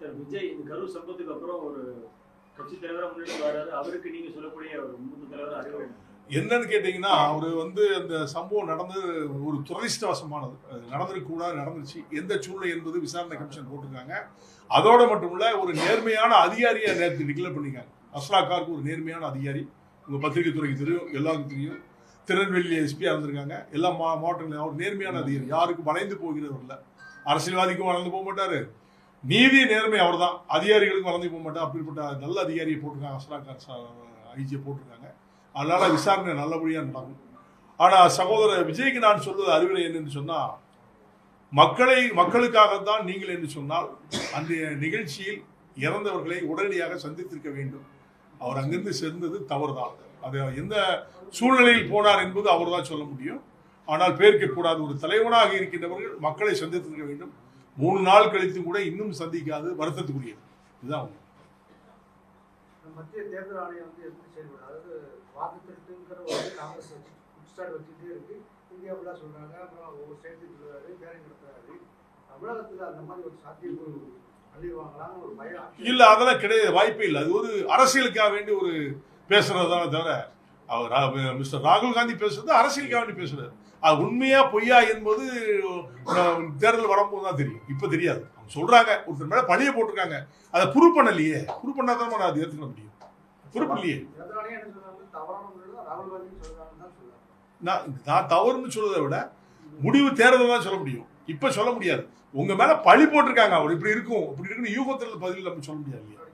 Sir Vijay இந்த கரூர் சம்பவத்துக்கு அப்புறம் ஒரு கட்சி தலைவரா முன்னாடி வராரு அவருக்கு நீங்க சொல்லக்கூடிய ஒரு மூத்த தலைவர் அறிவு என்னன்னு கேட்டீங்கன்னா அவர் வந்து அந்த சம்பவம் நடந்து ஒரு துரதிஷ்டவசமானது. நடந்திருக்கூடாது நடந்துச்சு எந்த சூழ்நிலை என்பது விசாரணை கமிஷன் போட்டிருக்காங்க. அதோட மட்டும் இல்ல ஒரு நேர்மையான அதிகாரியை நேற்று டிக்ளேர் பண்ணிக்காங்க அஸ்ராக்காருக்கு ஒரு நேர்மையான அதிகாரி. உங்கள் பத்திரிகை துறைக்கு தெரியும் எல்லாருக்கும் தெரியும். திருநெல்வேலி எஸ்பியா இருந்திருக்காங்க. எல்லா மா மாவட்டங்களையும் அவர் நேர்மையான அதிகாரி. யாருக்கும் வளைந்து போகிறவர் இல்ல. அரசியல்வாதிக்கும் வளர்ந்து போக மாட்டாரு. நீதி நேர்மை அவர் தான் அதிகாரிகளுக்கும் வளர்ந்து போக மாட்டேன். அப்படிப்பட்ட நல்ல அதிகாரியை போட்டிருக்காங்க. அஸ்ராக்கார் ஐஜியை போட்டிருக்காங்க. அதனால விசாரணை நல்லபடியாக நடக்கும். ஆனால் சகோதரர் விஜய்க்கு நான் சொல்வது அறிவுரை என்னன்னு சொன்னால் மக்களை மக்களுக்காகத்தான் நீங்கள் என்று சொன்னால் அந்த நிகழ்ச்சியில் இறந்தவர்களை உடனடியாக சந்தித்திருக்க வேண்டும். அவர் அங்கிருந்து சேர்ந்தது தவறுதான். அது எந்த சூழ்நிலையில் போனார் என்பது அவர் தான் சொல்ல முடியும். ஆனால் பேர்க்க ஒரு தலைவனாக இருக்கின்றவர்கள் மக்களை சந்தித்திருக்க வேண்டும். மூணு நாள் கழித்து கூட இன்னும் சந்திக்காது வருத்தத்துக்குரியது. இதுதான் உண்மை. மத்திய தேர்தல் ஆணையம் வந்து எப்படி செயல்படும் அதாவது வாக்கு திருட்டுங்கிற ஒரு காங்கிரஸ் வச்சு குற்றச்சாட்டு வச்சுட்டே இருக்கு. இந்தியா ஃபுல்லாக சொல்றாங்க. அப்புறம் ஒவ்வொரு ஸ்டேட்டுக்கு சொல்றாரு பேரணி நடத்துறாரு. தமிழகத்துல அந்த மாதிரி ஒரு பயம். இல்ல அதெல்லாம் கிடையாது. வாய்ப்பே இல்லை. அது ஒரு அரசியலுக்காக வேண்டி ஒரு பேசுறதுதானே தவிர அவர் மிஸ்டர் ராகுல் காந்தி பேசுறது அரசியலுக்காக வேண்டி பேசுறாரு. அது உண்மையா பொய்யா என்பது தேர்தல் வரும்போது தான் தெரியும். இப்போ தெரியாது. அவங்க சொல்றாங்க ஒருத்தர் மேலே பழிய போட்டிருக்காங்க. அதை ப்ரூவ் பண்ணலையே. ப்ரூவ் பண்ணாதான் நான் அதை ஏற்றுக்க முடியும்? ப்ரூவ் பண்ணலையே. நான் நான் தவறுன்னு சொல்றதை விட முடிவு தேர்தல் தான் சொல்ல முடியும். இப்போ சொல்ல முடியாது. உங்க மேல பழி போட்டிருக்காங்க. அவர் இப்படி இருக்கும். இப்படி இருக்குன்னு யூகத்தில் பதில் நம்ம சொல்ல முடியாது இல்லையா?